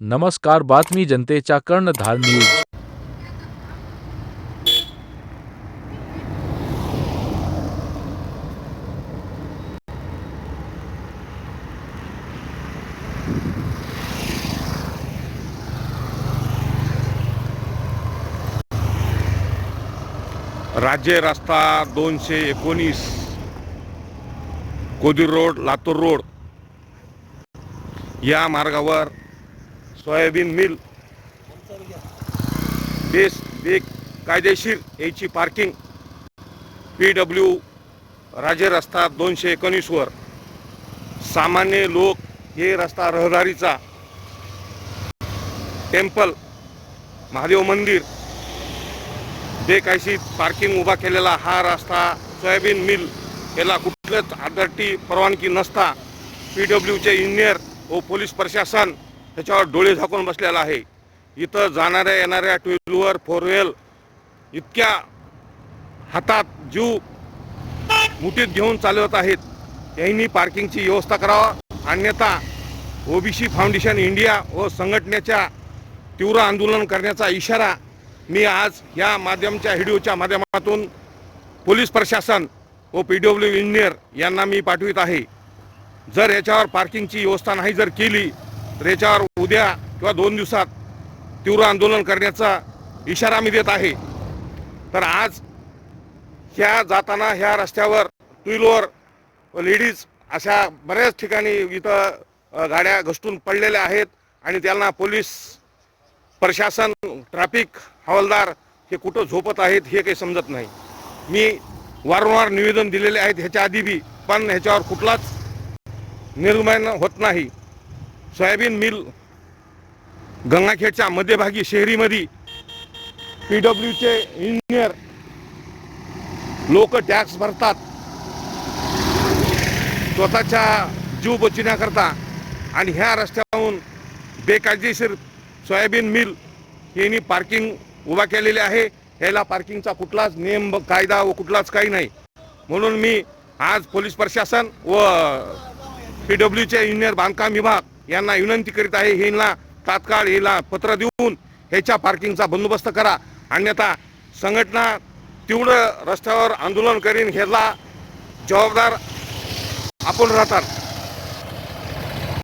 नमस्कार बातमी जनतेच्या कर्णधार न्यूज. राज्य रस्ता दोनशे एकोणीस कोदीर रोड लातूर रोड. या मार्गावर सोयाबीन मिल. बेस बे कायदेशीर याची पार्किंग पी डब्ल्यू राज्य रस्ता दोनशे एकोणीसवर सामान्य लोक हे रस्ता रहदारीचा. टेम्पल महादेव मंदिर. बेकायशी पार्किंग उभा केलेला हा रस्ता सोयाबीन मिल याला कुठल्याच आदरटी परवानगी नसता. पी डब्ल्यूचे इंजिनियर व पोलीस प्रशासन त्याच्यावर डोळे झाकून बसलेला आहे. इथं जाणाऱ्या येणाऱ्या टू व्हीलर फोर व्हील इतक्या हातात जीव मुठीत घेऊन चालवत आहेत. यांनी पार्किंगची व्यवस्था करावा. अन्यथा ओबीसी फाउंडेशन इंडिया व संघटनेच्या तीव्र आंदोलन करण्याचा इशारा मी आज या माध्यमच्या व्हिडिओच्या माध्यमातून पोलीस प्रशासन व पी डब्ल्यू इंजिनियर यांना मी पाठवित आहे. जर याच्यावर पार्किंगची व्यवस्था नाही जर केली तर याच्यावर उद्या किंवा दोन दिवसात तीव्र आंदोलन करण्याचा इशारा मी देत आहे. तर आज ह्या जाताना ह्या रस्त्यावर टू लेडीज अशा बऱ्याच ठिकाणी इथं गाड्या घसटून पडलेल्या आहेत आणि त्यांना पोलीस प्रशासन ट्रॅफिक हवालदार हे कुठं झोपत आहेत हे काही समजत नाही. मी वारंवार निवेदन दिलेले आहेत ह्याच्या आधी बी पण ह्याच्यावर कुठलाच निर्माण होत नाही. सोयाबीन मिल गंगाखेडच्या मध्यभागी शहरीमध्ये पी डब्ल्यूचे इंजिनियर लोक टॅक्स भरतात. स्वतःच्या जीव बचण्याकरता आणि ह्या रस्त्यावरून बेकायदेशीर सोयाबीन मिल यांनी पार्किंग उभा केलेली आहे. ह्याला पार्किंगचा कुठलाच नियम कायदा व कुठलाच काही नाही. म्हणून मी आज पोलीस प्रशासन व पी डब्ल्यूचे इंजिनियर बांधकाम विभाग यांना विनंती करीत आहे. ह्यांना तात्काळ हिला पत्र देऊन ह्याच्या पार्किंगचा बंदोबस्त करा. अन्यथा संघटना तीव्र रस्त्यावर आंदोलन करीन ह्याला जबाबदार आपण राहतात.